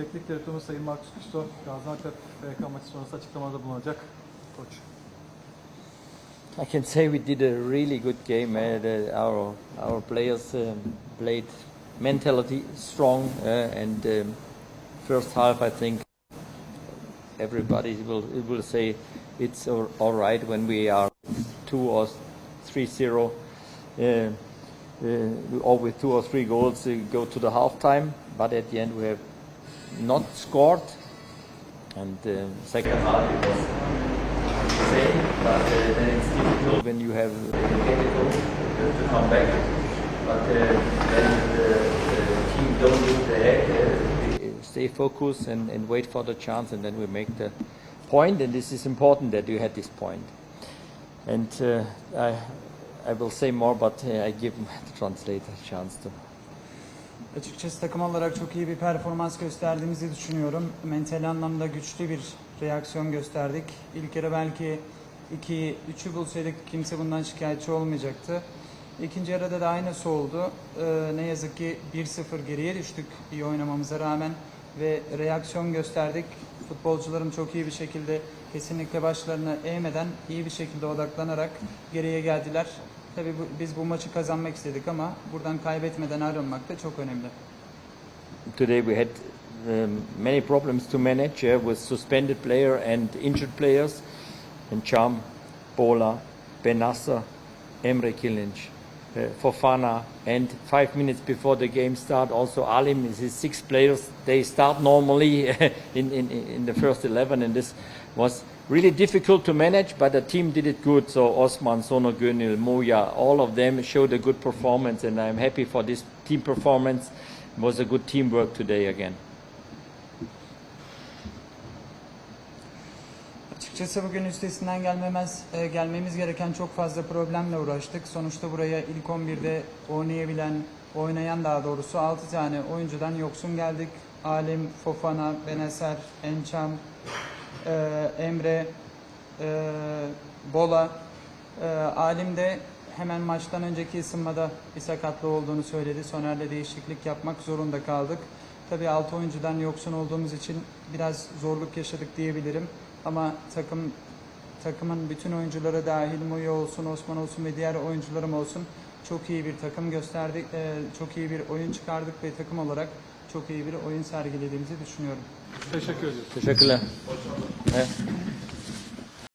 Teknik direktörümüz Sayın Güçlü, Gaziantep FK maçı sonrası açıklamada bulunacak. Koç. I can say we did a really good game. Uh, the, our our players um, played mentality strong, uh, and um, first half I think everybody will will say it's all, right when we are two or three zero. Uh, uh, or with two or three goals, uh, go to the half time. But at the end, we have not scored. And uh, second half, it was the same, but uh, then it's difficult when you have to come back. But uh, when the, the team don't lose the head, uh, stay focused and, and wait for the chance, and then we make the point. And this is important that you had this point. And uh, I, I will say more, but uh, I give the translator a chance to. Açıkçası takım olarak çok iyi bir performans gösterdiğimizi düşünüyorum. Mental anlamda güçlü bir reaksiyon gösterdik. İlk yarı belki 2 3'ü bulsaydık kimse bundan şikayetçi olmayacaktı. İkinci yarıda da aynısı oldu. Ee, ne yazık ki 1-0 geriye düştük iyi oynamamıza rağmen ve reaksiyon gösterdik. Futbolcularım çok iyi bir şekilde kesinlikle başlarını eğmeden iyi bir şekilde odaklanarak geriye geldiler. Tabii bu, biz bu maçı kazanmak istedik ama buradan kaybetmeden ayrılmak da çok önemli. Today we had um, many problems to manage uh, with suspended player and injured players. And Cham, Bola, Benassa, Emre Kilinc, uh, Fofana, and five minutes before the game start, also Alim is his six players. They start normally in, in, in the first 11, and this was really difficult to manage, but the team did it good. So Osman, Sono Gönül, Moya, all of them showed a good performance, and I'm happy for this team performance. It was a good teamwork today again. Açıkçası bugün üstesinden gelmemez e, gelmemiz gereken çok fazla problemle uğraştık. Sonuçta buraya ilk 11'de oynayabilen, oynayan daha doğrusu 6 tane oyuncudan yoksun geldik. Alim, Fofana, Beneser, Ençam, e, Emre, e, Bola. E, Alim de hemen maçtan önceki ısınmada bir sakatlığı olduğunu söyledi. Soner'le değişiklik yapmak zorunda kaldık. Tabii 6 oyuncudan yoksun olduğumuz için biraz zorluk yaşadık diyebilirim. Ama takım takımın bütün oyuncuları dahil Muyo olsun, Osman olsun ve diğer oyuncularım olsun çok iyi bir takım gösterdik. e, çok iyi bir oyun çıkardık ve takım olarak çok iyi bir oyun sergilediğimizi düşünüyorum. Teşekkür ediyoruz. Teşekkürler. Evet.